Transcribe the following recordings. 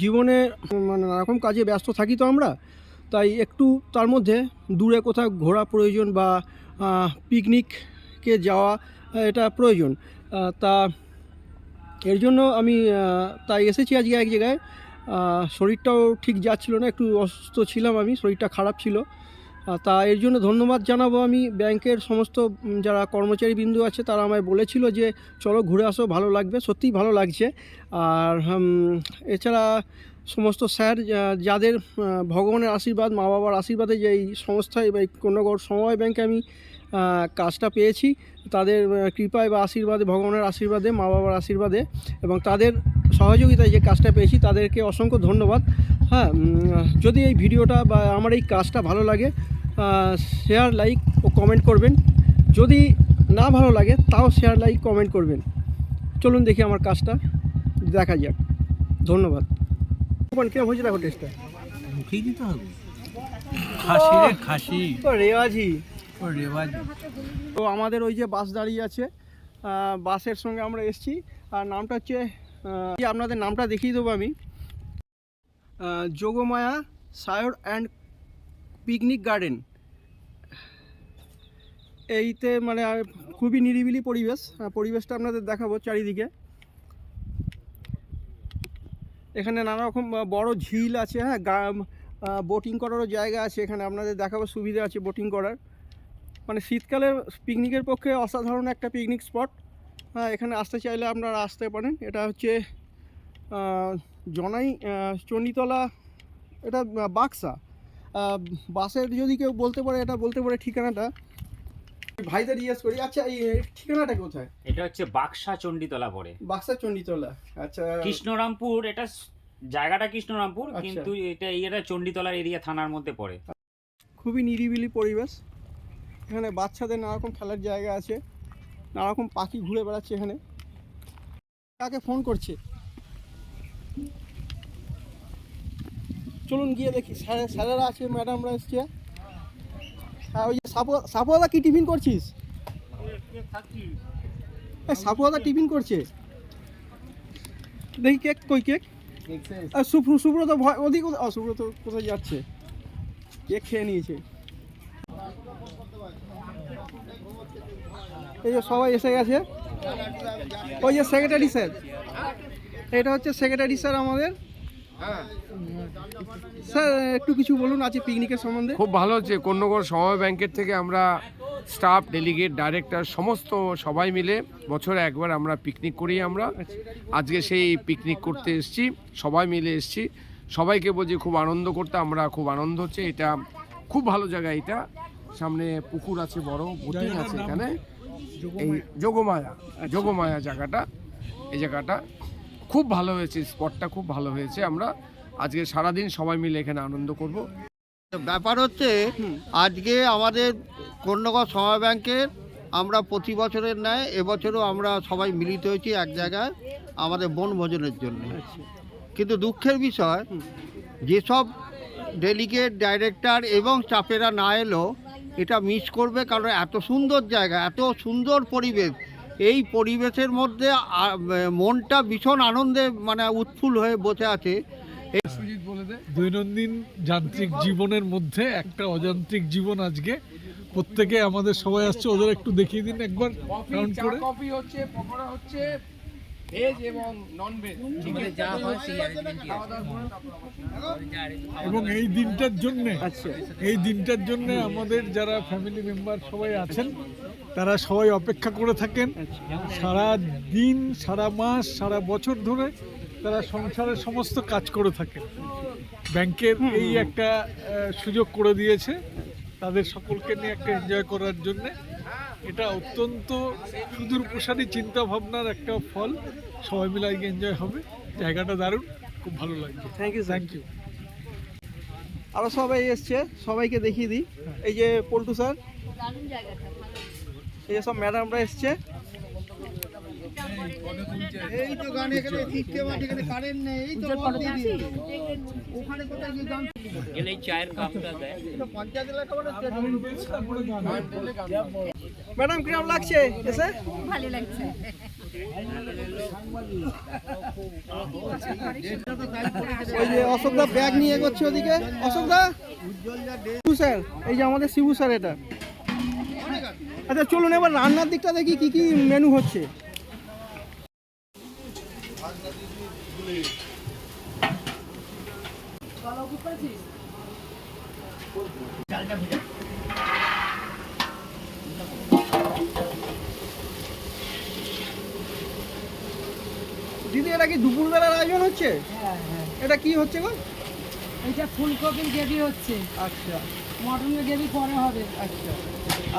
জীবনে মানে নানারকম কাজে ব্যস্ত থাকি তো আমরা, তাই একটু তার মধ্যে দূরে কোথাও ঘোরা প্রয়োজন বা পিকনিককে যাওয়া এটা প্রয়োজন। তা এর জন্য আমি তাই এসেছি আজকে এক জায়গায়। শরীরটাও ঠিক যাচ্ছিল না, একটু অসুস্থ ছিলাম আমি, শরীরটা খারাপ ছিল। তা এর জন্য ধন্যবাদ জানাব আমি ব্যাংকের সমস্ত যারা কর্মচারী বিন্দু আছে তারা আমায় বলেছিল যে চলো ঘুরে আসো, ভালো লাগবে, সত্যিই ভালো লাগছে। আর এছাড়া সমস্ত স্যার যাদের ভগবানের আশীর্বাদ, মা বাবার আশীর্বাদে যে এই সংস্থায় বা এই কন্যাগড় সময় ব্যাংকে আমি কাজটা পেয়েছি, তাদের কৃপায় বা আশীর্বাদে, ভগবানের আশীর্বাদে, মা বাবার আশীর্বাদে এবং তাদের সহযোগিতায় যে কাজটা পেয়েছি তাদেরকে অসংখ্য ধন্যবাদ। হ্যাঁ যদি এই ভিডিওটা বা আমার এই কাজটা ভালো লাগে শেয়ার লাইক ও কমেন্ট করবেন। যদি না ভালো লাগে তাও শেয়ার লাইক কমেন্ট করবেন। চলুন দেখি আমার কাজটা দেখা যাক। ধন্যবাদ। কেমন হয়েছে দেখো টেস্টটা মুখেই দিতে হবে। খাসি রে খাসি। তো রেওয়াজি। ও রেওয়াজ। তো আমাদের ওই যে বাস দাঁড়িয়ে আছে। বাসের সঙ্গে আমরা এসেছি। আর নামটা হচ্ছে আপনাদের নামটা দেখিয়ে দেবো আমি। Jogmaya Sayar and picnic garden এইতে মানে খুবই নিরিবিলি পরিবেশ। পরিবেশটা আপনাদের দেখাবো চারিদিকে। এখানে নানা রকম বড় ঝিল আছে হ্যাঁ বোটিং করারও জায়গা আছে। এখানে আপনাদের দেখাবো সুবিধা আছে বোটিং করার। মানে শীতকালে পিকনিকের পক্ষে অসাধারণ একটা পিকনিক স্পট হ্যাঁ এখানে আসতে চাইলে আপনারা আসতে পারেন। এটা হচ্ছে জনাই চণ্ডীতলা, এটা বাক্সা। বাসের যদি কেউ বলতে পারে এটা বলতে পারে ঠিকানাটা ভাইদের জিজ্ঞেস করি আচ্ছা এই ঠিকানাটা কোথায়? এটা হচ্ছে বাক্সা চণ্ডীতলা পড়ে। বাক্সা চণ্ডীতলা আচ্ছা। কৃষ্ণরামপুর এটা জায়গাটা কৃষ্ণরামপুর আচ্ছা। কিন্তু এটা এটা চণ্ডীতলা এরিয়া থানার মধ্যে পড়ে। খুবই নিরিবিলি পরিবেশ। এখানে বাচ্চাদের নানারকম খেলার জায়গা আছে নানারকম পাখি ঘুরে বেড়াচ্ছে এখানে। কাকে ফোন করছে? চলুন গিয়ে দেখি স্যার স্যারেরা আছে ম্যাডামরা এসছে। হ্যাঁ ওই যে সাপু সাপুয়াদা কি টিফিন করছিস? এই সাপুয়াদা টিফিন করছে। দেখি কেক কই কেক? আর সুব্র সুব্রত ভয় ওদিকে সুব্রত কোথায় যাচ্ছে? কেক খেয়ে নিয়েছে। এই যে সবাই এসে গেছে। ওই যে সেক্রেটারি স্যার এটা হচ্ছে সেক্রেটারি স্যার আমাদের। স্যার, একটু কিছু বলুন, আছে পিকনিকের সম্বন্ধে? খুব ভালো হচ্ছে। কন্যগড় সময় ব্যাংকের থেকে আমরা স্টাফ ডেলিগেট ডাইরেক্টর সমস্ত সবাই মিলে বছরে একবার আমরা পিকনিক করি আমরা। আজকে সেই পিকনিক করতে এসেছি, সবাই মিলে এসেছি। সবাইকে বলছি, খুব আনন্দ করতে আমরা খুব আনন্দ হচ্ছে। এটা খুব ভালো জায়গা এটা। সামনে পুকুর আছে, বড়, বোটিং আছে এখানে। এই যোগমায়া যোগমায়া জায়গাটা, এই জায়গাটা। খুব ভালো হয়েছে স্পটটা খুব ভালো হয়েছে। আমরা আজকে সারাদিন সবাই মিলে এখানে আনন্দ করব। ব্যাপার হচ্ছে আজকে আমাদের কন্যগড় সময় ব্যাংকের আমরা প্রতি বছরের ন্যায় এবছরও আমরা সবাই মিলিত হয়েছি এক জায়গায় আমাদের বনভোজনের জন্য। কিন্তু দুঃখের বিষয় যেসব ডেলিগেট ডাইরেক্টর এবং স্টাফেরা না এলো এটা মিস করবে কারণ এত সুন্দর জায়গা এত সুন্দর পরিবেশ এই পরিবেশের মধ্যে মনটা ভীষণ আনন্দে মানে উৎফুল্ল হয়ে বসে আছে। সুজিত বলে দে। দৈনন্দিন যান্ত্রিক জীবনের মধ্যে একটা অযান্ত্রিক জীবন আজকে। প্রত্যেকে আমাদের সবাই আসছে ওদের একটু দেখিয়ে দিন একবার কাউন্ট করে। কফি হচ্ছে পকোড়া হচ্ছে ভেজ এবং নন ভেজ এবং এই দিনটার জন্য আচ্ছা। এই দিনটার জন্য আমাদের যারা ফ্যামিলি মেম্বার সবাই আছেন তারা সবাই অপেক্ষা করে থাকেন। সারা দিন সারা মাস সারা বছর ধরে তারা সংসারের সমস্ত কাজ করে থাকেন। ব্যাংকের এই একটা সুযোগ করে দিয়েছে তাদের সকলকে নিয়ে একটা এনজয় করার জন্যে। এটা অত্যন্ত সুদূর প্রসারী চিন্তা ভাবনার একটা ফল। সবাই মিলে আজকে এনজয় হবে। জায়গাটা দারুণ। খুব ভালো লাগছে। থ্যাংক ইউ থ্যাংক ইউ আরও সবাই এসছে। সবাইকে দেখিয়ে দিই। এই যে পল্টু স্যার। এই যে সব ম্যাডামরা এসছে। এই তো গান এখানে ফিরতে মাটি এখানে কারেন্ট নেই এই তো ওখানে কোথায় গিয়ে গান গেলেই চায়ের কাপটা দেয়। পঞ্চায়েত এলাকা ম্যাডাম কিরম লাগছে এসে? ভালো লাগছে। ওই যে অশোকদা ব্যাগ নিয়ে এগোচ্ছে ওদিকে। অশোকদা? শিবু স্যার এই যে আমাদের শিবু স্যার এটা। আচ্ছা চলুন এবার রান্নার দিকটা দেখি কি কি মেনু হচ্ছে। দিদি এটা কি দুপুরবেলার আয়োজন হচ্ছে? এটা কি হচ্ছে গো? এটা ফুলকপির গ্রেভি হচ্ছে। আচ্ছা। মটনের গ্রেভি পরে হবে। আচ্ছা।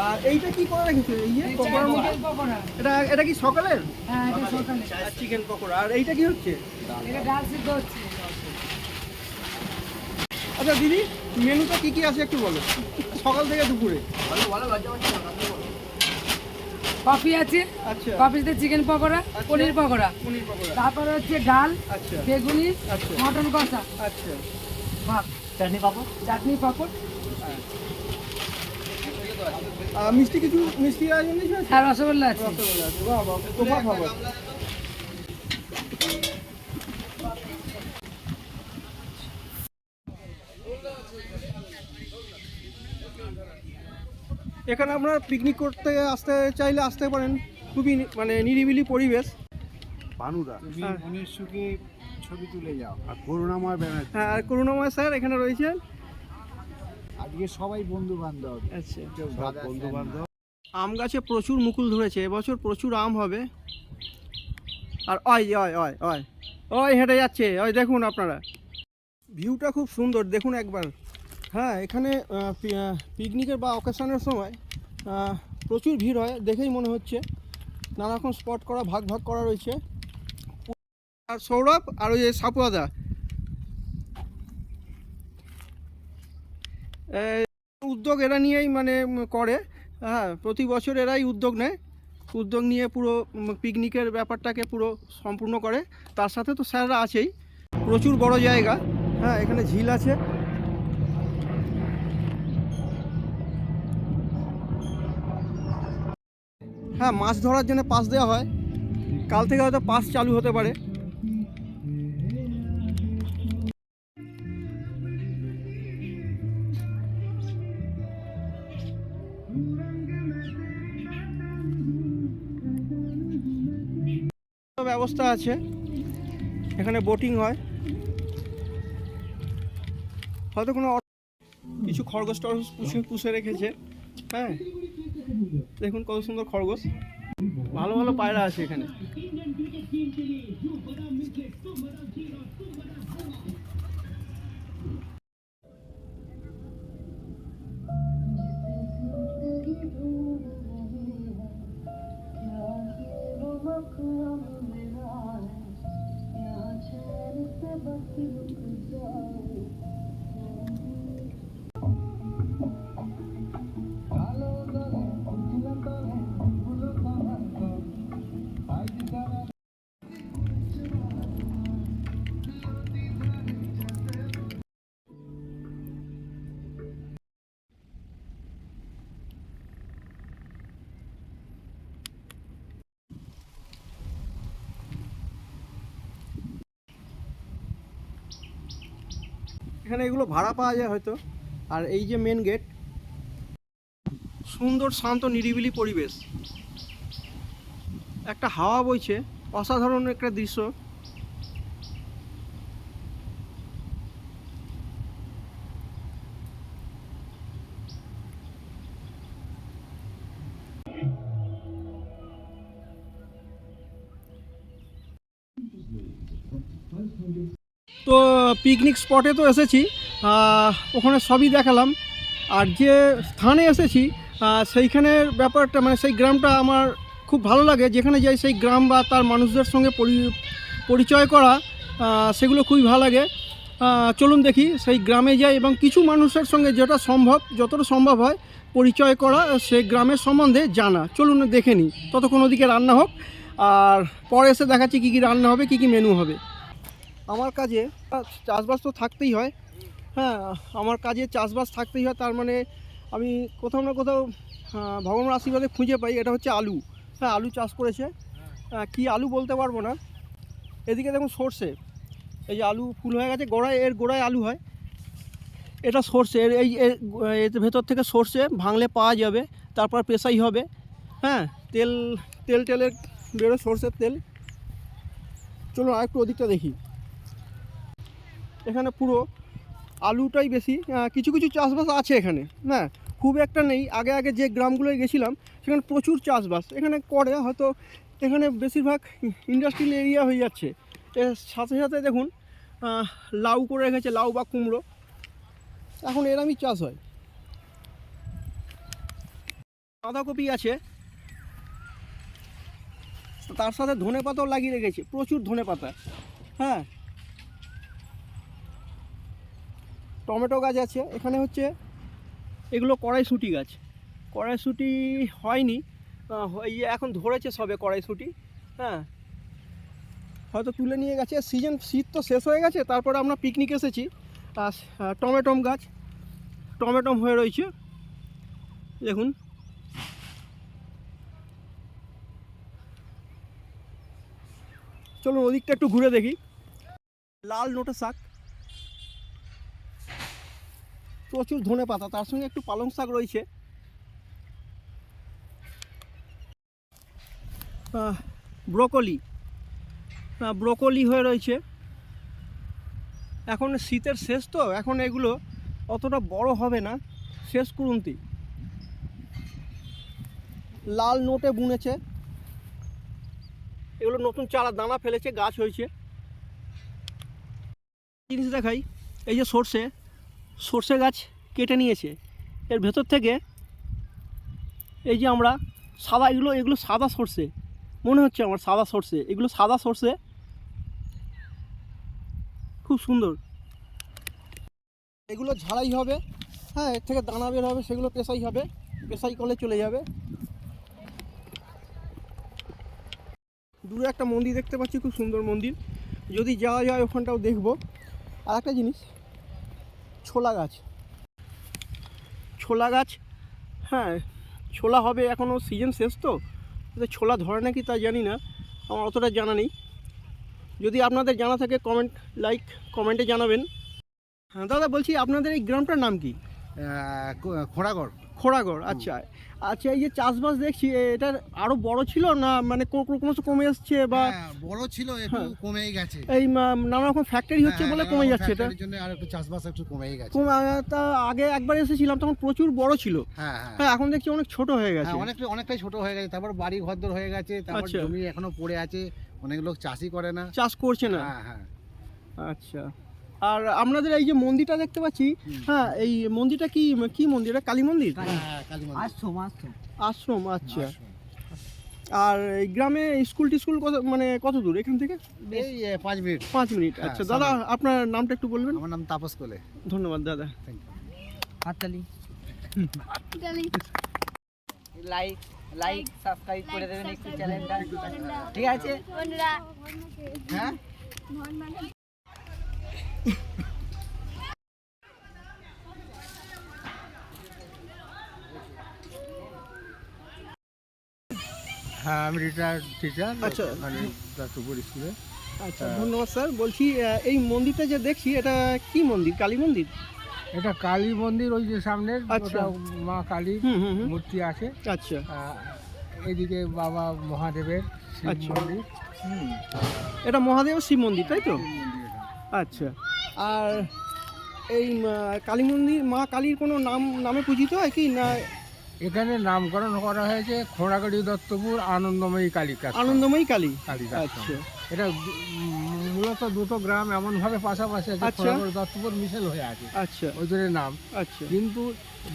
আর এইটা কি করে রেখেছে? এই যে পকোড়ার পকোড়া এটা এটা কি সকালের? হ্যাঁ এটা সকালে। চিকেন পকোড়া। আর এইটা কি হচ্ছে? এটা ডাল সিদ্ধ হচ্ছে। আচ্ছা দিদি মেনুটা কি কি আছে একটু বলো? সকাল থেকে দুপুরে। কফি আছে আচ্ছা। কফিতে চিকেন পকোড়া পনির পকোড়া। পনির পকোড়া। তারপরে হচ্ছে ডাল আচ্ছা। বেগুনি আচ্ছা। মটন কষা আচ্ছা। ভাত। চাটনি পাপড়? চাটনি পাপড়। আর মিষ্টি কিছু মিষ্টি আয়োজন কিছু আছে আর রসগোল্লা আছে রসগোল্লা আছে। বাহ বাহ তোফা খাবার। এখানে আপনার পিকনিক করতে আসতে চাইলে আসতে পারেন। খুবই মানে নিরিবিলি পরিবেশ। তুমি হ্যাঁ। মনের সুখে ছবি তুলে যাও। আর করুণাময় ব্যানার্জি হ্যাঁ আর করুণাময় স্যার এখানে রয়েছেন। আজকে সবাই বন্ধু বান্ধব আচ্ছা বন্ধু বান্ধব আম গাছে প্রচুর মুকুল ধরেছে এবছর প্রচুর আম হবে। আর অয় অয় অয় অয় অয় হেঁটে যাচ্ছে ওই দেখুন আপনারা। ভিউটা খুব সুন্দর দেখুন একবার। হ্যাঁ এখানে পিকনিকের বা অকেশনের সময় প্রচুর ভিড় হয় দেখেই মনে হচ্ছে। নানা রকম স্পট করা ভাগ ভাগ করা রয়েছে। আর সৌরভ আর ওই যে সাপুয়াদা। উদ্যোগ এরা নিয়েই মানে করে। হ্যাঁ প্রতি বছর এরাই উদ্যোগ নেয়। উদ্যোগ নিয়ে পুরো পিকনিকের ব্যাপারটাকে পুরো সম্পূর্ণ করে। তার সাথে তো স্যাররা আছেই। প্রচুর বড় জায়গা। হ্যাঁ এখানে ঝিল আছে। হ্যাঁ মাছ ধরার জন্য পাস দেওয়া হয়। কাল থেকে হয়তো পাস চালু হতে পারে। ব্যবস্থা আছে। এখানে বোটিং হয়। হয়তো কোনো কিছু খরগোশ টরগোশ পুষে পুষে রেখেছে। হ্যাঁ। দেখুন কত সুন্দর খরগোশ। ভালো ভালো পায়রা আছে এখানে। এখানে এগুলো ভাড়া পাওয়া যায় হয়তো। আর এই যে মেন গেট সুন্দর শান্ত নিরিবিলি পরিবেশ। একটা হাওয়া বইছে, অসাধারণ একটা দৃশ্য। তো পিকনিক স্পটে তো এসেছি ওখানে সবই দেখালাম। আর যে স্থানে এসেছি সেইখানের ব্যাপারটা মানে সেই গ্রামটা আমার খুব ভালো লাগে। যেখানে যাই সেই গ্রাম বা তার মানুষদের সঙ্গে পরি- পরিচয় করা সেগুলো খুবই ভালো লাগে। চলুন দেখি, সেই গ্রামে যাই এবং কিছু মানুষের সঙ্গে যেটা সম্ভব, যতটা সম্ভব হয়, পরিচয় করা, সেই গ্রামের সম্বন্ধে জানা। চলুন দেখে নিই। ততক্ষণ ওদিকে রান্না হোক, আর পরে এসে দেখাচ্ছি কী কী রান্না হবে, কী কী মেনু হবে। আমার কাজে চাষবাস তো থাকতেই হয়। হ্যাঁ আমার কাজে চাষবাস থাকতেই হয়, তার মানে আমি কোথাও না কোথাও ভগবানের আশীর্বাদে খুঁজে পাই, এটা হচ্ছে আলু। হ্যাঁ আলু চাষ করেছে। কি আলু বলতে পারব না। এদিকে দেখুন সর্ষে। এই যে আলু ফুল হয়ে গেছে, গোড়ায়, এর গোড়ায় আলু হয়। এটা সর্ষে, এর, এই ভেতর থেকে সর্ষে ভাঙলে পাওয়া যাবে, তারপর পেশাই হবে। হ্যাঁ তেল তেল টেলের বেরো সর্ষের তেল। চলুন আরেকটু ওদিকটা দেখি। এখানে পুরো আলুটাই বেশি কিছু কিছু চাষবাস আছে এখানে হ্যাঁ খুব একটা নেই। আগে আগে যে গ্রামগুলোয় গেছিলাম, সেখানে প্রচুর চাষবাস। এখানে করে হয়তো এখানে বেশিরভাগ ইন্ডাস্ট্রিয়াল এরিয়া হয়ে যাচ্ছে। এর সাথে সাথে দেখুন লাউ করে রেখেছে, লাউ বা কুমড়ো। এখন এরমই চাষ হয়। বাঁধাকপি আছে। তার সাথে ধনে পাতাও লাগিয়ে রেখেছে। প্রচুর ধনে পাতা হ্যাঁ? টমেটো গাছ আছে, এখানে হচ্ছে এগুলো কড়াইশুঁটি গাছ। কড়াইশুঁটি হয়নি এই এখন ধরেছে সবে কড়াইশুঁটি হ্যাঁ। হয়তো তুলে নিয়ে গেছে, সিজন, শীত তো শেষ হয়ে গেছে, তারপরে আমরা পিকনিক এসেছি, আর টমেটম গাছ, টমেটম হয়ে রয়েছে, দেখুন। চলুন ওদিকটা একটু ঘুরে দেখি। লাল নোটে শাক। প্রচুর ধনে পাতা, তার সঙ্গে একটু পালং শাক রয়েছে। ব্রোকলি। ব্রোকলি হয়ে রয়েছে। এখন শীতের শেষ তো, এখন এগুলো অতটা বড় হবে না। শেষ করুনতি লাল নোটে বুনেছে। এগুলো নতুন চারা, দানা ফেলেছে, গাছ হয়েছে। জিনিস দেখাই, এই যে সর্ষে। সর্ষে গাছ কেটে নিয়েছে। এর ভেতর থেকে এই যে আমরা সাদা, এগুলো এগুলো সাদা সর্ষে। মনে হচ্ছে আমার সাদা সর্ষে। এগুলো সাদা সর্ষে। খুব সুন্দর। এগুলো ঝাড়াই হবে। হ্যাঁ এর থেকে দানা বের হবে, সেগুলো পেশাই হবে। পেশাই কলে চলে যাবে। দূরে একটা মন্দির দেখতে পাচ্ছি, খুব সুন্দর মন্দির। যদি যাওয়া যায় ওখানটাও দেখব। আর একটা জিনিস ছোলা গাছ। ছোলা গাছ হ্যাঁ ছোলা হবে এখনও সিজন শেষ তো ছোলা ধরে নাকি তা জানি না, আমার অতটা জানা নেই। যদি আপনাদের জানা থাকে কমেন্ট লাইক কমেন্টে জানাবেন। হ্যাঁ দাদা, বলছি আপনাদের এই গ্রামটার নাম কি? খোঁড়াগড়। খোড়াগড় আচ্ছা। আচ্ছা এই যে চাষবাস দেখছি এটা আরও বড় ছিল না মানে ক্রমশ কমে আসছে বা হ্যাঁ, বড় ছিল একটু হ্যাঁ। কমেই গেছে। এই নানা রকম ফ্যাক্টরি হচ্ছে হ্যাঁ, বলে কমে যাচ্ছে এটা। জন্য আর একটু চাষবাস একটু কমেই গেছে। তা আগে একবার এসেছিলাম তখন প্রচুর বড় ছিল। হ্যাঁ হ্যাঁ। এখন দেখছি অনেক ছোট হয়ে গেছে। অনেকটা অনেকটাই ছোট হয়ে গেছে তারপর বাড়ি ঘরদর হয়ে গেছে তারপর আচ্ছা। জমি এখনও পড়ে আছে অনেক লোক চাষই করে না। চাষ করছে না? হ্যাঁ হ্যাঁ। আচ্ছা। আর আপনাদের এই যে মন্দিরটা দেখতে পাচ্ছি হ্যাঁ এই মন্দিরটা কি কি মন্দির? এটা কালী মন্দির? হ্যাঁ আশ্রম আশ্রম। আশ্রম আচ্ছা। আর এই গ্রামে স্কুল টিস্কুল কত মানে কত দূর এখান থেকে? এই পাঁচ মিনিট। পাঁচ মিনিট হ্যাঁ, আচ্ছা দাদা আপনার নামটা একটু বলবেন? আমার নাম তাপস কোলে। ধন্যবাদ দাদা। হাততালি। Darling. লাইক লাইক সাবস্ক্রাইব করে দেবেন একটু চ্যানেলটা ঠিক আছে? বন্ধুরা। হ্যাঁ? হ্যাঁ আমি রিটায়ার্ড টিচার আচ্ছা। মানে স্কুলে। আচ্ছা ধন্যবাদ স্যার। বলছি এই মন্দিরটা যে দেখছি এটা কি মন্দির? কালী মন্দির? এটা কালী মন্দির ওই যে সামনের আচ্ছা। মা হুম মূর্তি আছে। আচ্ছা। এদিকে বাবা মহাদেবের শিব আচ্ছা। মন্দির। এটা মহাদেব শিব মন্দির তাই তো? আচ্ছা। আর এই কালী মন্দির মা কালীর কোনো নাম নামে পূজিত হয় কি না? এখানে নামকরণ করা হয়েছে খোঁড়াগড়ি দত্তপুর আনন্দময়ী কালী আনন্দময়ী কালী। কালী আচ্ছা। এটা মূলত দুটো গ্রাম এমনভাবে পাশাপাশি আছে আচ্ছা। দত্তপুর মিশেল হয়ে আছে। আচ্ছা। ওই জন্য নাম। আচ্ছা। কিন্তু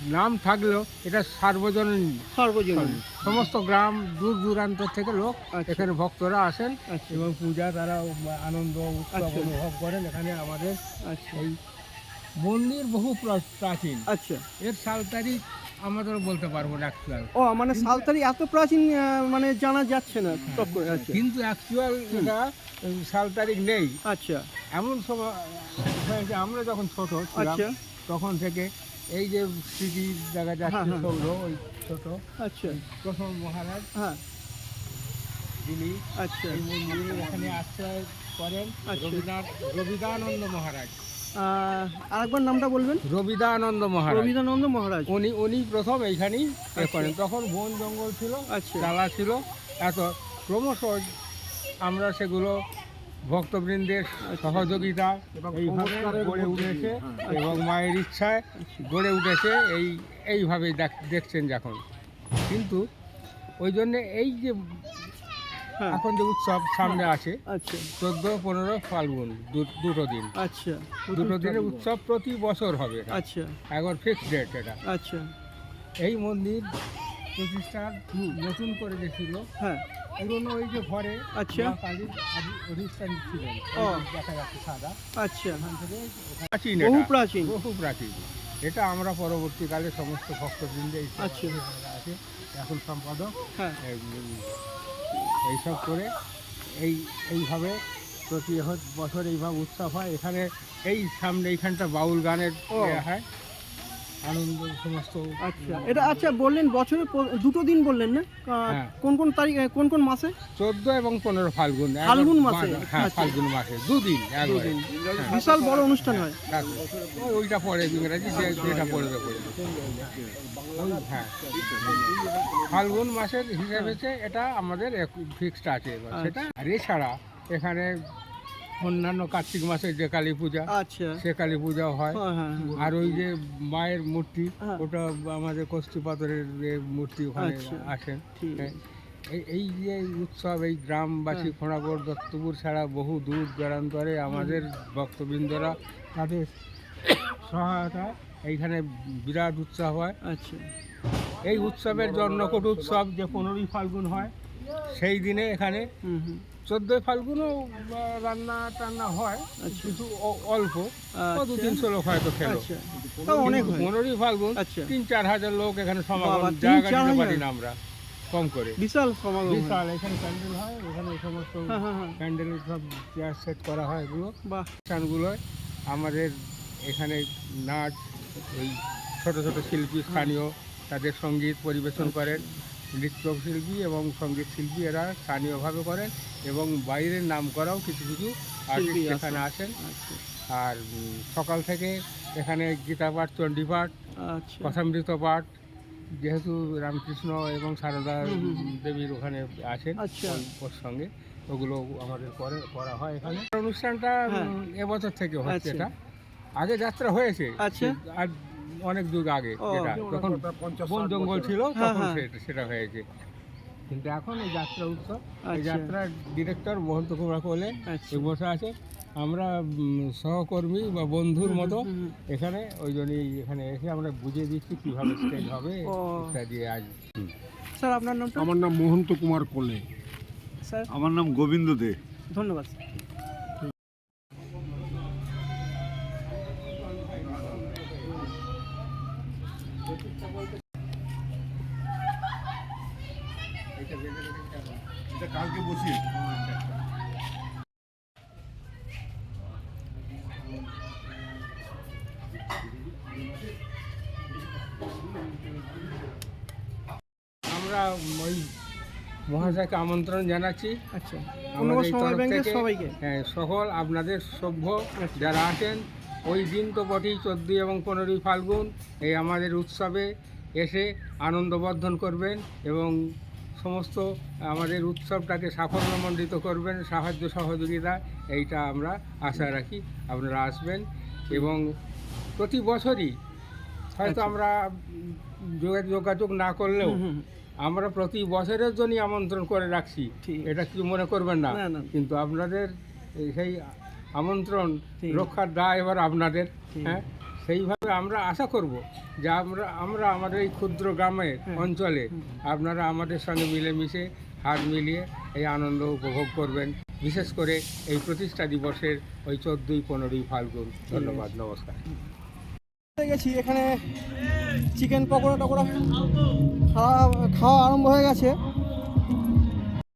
নাম থাকলেও এটা সার্বজনীন। সর্বজনীন। সমস্ত গ্রাম দূর দূরান্ত থেকে লোক আচ্ছা। এখানে ভক্তরা আসেন আচ্ছা। এবং পূজা তারা আনন্দ উৎসব আচ্ছা। অনুভব করেন এখানে আমাদের আচ্ছা। এই মন্দির বহু প্রা- প্রাচীন। আচ্ছা। এর সাল তারিখ আমাদের বলতে পারব না অ্যাকচুয়াল ও মানে সালতারি এত প্রাচীন মানে জানা যাচ্ছে না আচ্ছা। কিন্তু অ্যাকচুয়াল এটা সাল তারিখ নেই। আচ্ছা। এমন সময় হয়েছে আমরা যখন ছোট ছিলাম আচ্ছা। তখন থেকে এই যে স্মৃতি দেখা যাচ্ছে হ্যাঁ, হ্যাঁ। ওই ছোট। আচ্ছা। প্রথম মহারাজ হ্যাঁ। দিল্লি আচ্ছা। এখানে আশ্রয় করেন আচ্ছা। রবীন্দ্রনাথ রবিদানন্দ মহারাজ। আরেকবার নামটা বলবেন? রবিদানন্দ মহারাজ। রবীন্দ্রানন্দ মহারাজ। উনি উনি প্রথম এইখানেই করেন। তখন বন জঙ্গল ছিল আচ্ছা। ছিল। এত ক্রমশ আমরা সেগুলো ভক্তবৃন্দের সহযোগিতা এইভাবে গড়ে উঠেছে এবং মায়ের ইচ্ছায় গড়ে উঠেছে এই এইভাবে দেখ- দেখছেন যখন। কিন্তু ওই জন্য এই যে হ্যাঁ। এখন যে উৎসব সামনে আছে আচ্ছা। চোদ্দ পনেরো ফাল্গুন দুটো দিন। আচ্ছা। দুটো দিনের উৎসব প্রতি বছর হবে আচ্ছা। একবার ফিক্সড ডেট এটা। আচ্ছা। এই মন্দির প্রতিষ্ঠার নতুন করে যে ছিল হ্যাঁ। পুরনো ওই যে ঘরে আচ্ছা। অধিষ্ঠান ছিলেন ও। দেখা যাচ্ছে সাদা। আচ্ছা। প্রাচীন বহু প্রাচীন। বহু প্রাচীন। এটা আমরা পরবর্তীকালে সমস্ত ভক্তবৃন্দে আচ্ছা। আছে। এখন সম্পাদক। হ্যাঁ। এইসব করে এই এইভাবে প্রতি বছর এইভাবে উৎসব হয়। এখানে এই সামনে এইখানটা বাউল গানের। ইয়ে হয়। আনন্দ সমস্ত। আচ্ছা এটা আচ্ছা বললেন বছরে দুটো দিন বললেন না? হ্যাঁ। কোন কোন তারিখ কোন কোন মাসে? চোদ্দ এবং পনেরো ফাল্গুন। ফাল্গুন মাসে? হ্যাঁ আচ্ছা। ফাল্গুন মাসে। দুদিন দুদিন। হ্যাঁ। বিশাল বড় অনুষ্ঠান হয়। ওইটা ইংরাজি যেটা পড়বে হ্যাঁ। ফাল্গুন মাসের হিসাবে এটা আমাদের ফিক্সড আছে এবার। আচ্ছা। সেটা আর এছাড়া এখানে অন্যান্য কার্তিক মাসে যে কালী পূজা আচ্ছা সে কালী পূজাও হয় হ্যাঁ হ্যাঁ হ্যাঁ। আর ওই যে মায়ের মূর্তি। ওটা আমাদের কস্তি পাথরের যে মূর্তি ওখানে আচ্ছা। আসেন। এই এই যে উৎসব এই গ্রামবাসী। খোঁড়াগড় দত্তপুর ছাড়া বহু দূর দূরান্তরে আমাদের ভক্তবৃন্দরা তাদের সহায়তা এইখানে বিরাট উৎসব হয় আচ্ছা এই উৎসবের জন্মকট উৎসব যে পনেরোই ফাল্গুন হয় সেই দিনে এখানে চোদ্দোই ফাল্গুনও রান্না টান্না হয় আচ্ছা। কিন্তু অল্প। দু আচ্ছা। তিনশো লোক হয়তো খেলো। আচ্ছা। অনেক পনেরোই ফাল্গুন তিন চার হাজার লোক এখানে সমাগম জায়গা দিতে পারি না আমরা কম করে। বিশাল সমাগম বিশাল এখানে প্যান্ডেল হয় এখানে সমস্ত হ্যাঁ হ্যাঁ হ্যাঁ। প্যান্ডেল সব চেয়ার সেট করা হয় এগুলো। বাহ। অনুষ্ঠানগুলোয় আমাদের এখানে নাচ এই ছোট ছোট শিল্পী স্থানীয় তাদের সংগীত পরিবেশন করেন। নৃত্যশিল্পী এবং সংগীত শিল্পী এরা স্থানীয়ভাবে করেন এবং বাইরের নাম করাও কিছু কিছু আর্টিস্ট এখানে আসেন। আচ্ছা আর সকাল থেকে এখানে গীতা পাঠ চণ্ডী পাঠ আচ্ছা কথামৃত পাঠ যেহেতু রামকৃষ্ণ এবং সারদা। দেবীর ওখানে আছেন আচ্ছা। ওর সঙ্গে ওগুলো আমাদের করে করা হয় এখানে অনুষ্ঠানটা হ্যাঁ। এবছর থেকে হচ্ছে আচ্ছা। এটা আগে যাত্রা হয়েছে আচ্ছা। আর অনেক যুগ আগে ও। যেটা যখন বন জঙ্গল ছিল হ্যাঁ, তখন হ্যাঁ। সেটা- সেটা হয়েছে কিন্তু এখন এই যাত্রা উৎসব এই আচ্ছা। যাত্রার ডিরেক্টর মহন্ত কুমার কোলে আচ্ছা। বসে আছে আমরা সহকর্মী বা বন্ধুর মতো। এখানে ওই জন্যই এখানে এসে আমরা বুঝিয়ে দিচ্ছি কীভাবে স্টেজ হবে। ইত্যাদি আজ স্যার আপনার নাম আমার নাম মহন্ত কুমার কোলে স্যার আমার নাম গোবিন্দ দে ধন্যবাদ আমরা ওই মহাশয়কে আমন্ত্রণ জানাচ্ছি। আচ্ছা। সবাইকে। হ্যাঁ সকল আপনাদের সভ্য যারা আছেন ওই দিন তো বটেই চোদ্দই এবং পনেরোই ফাল্গুন এই আমাদের উৎসবে এসে আনন্দবর্ধন করবেন এবং সমস্ত আমাদের উৎসবটাকে সাফল্যমণ্ডিত করবেন সাহায্য সহযোগিতা এইটা আমরা আশা রাখি আপনারা আসবেন এবং প্রতি বছরই হয়তো আচ্ছা। আমরা যোগাযোগ না করলেও আমরা প্রতি বছরের জন্যই আমন্ত্রণ করে রাখছি। ঠিক এটা কি মনে করবেন না। কিন্তু আপনাদের সেই আমন্ত্রণ রক্ষার দায় এবার আপনাদের হ্যাঁ? সেইভাবে আমরা আশা করব যে আমরা আমরা আমাদের এই ক্ষুদ্র গ্রামের হ্যাঁ। অঞ্চলে আপনারা আমাদের সঙ্গে মিলেমিশে হাত মিলিয়ে এই আনন্দ উপভোগ করবেন। বিশেষ করে এই প্রতিষ্ঠা দিবসের ওই চোদ্দোই পনেরোই ফাল্গুন। ধন্যবাদ নমস্কার। গেছি এখানে চিকেন পকোড়া টকোড়া খাওয়া খাওয়া আরম্ভ হয়ে গেছে।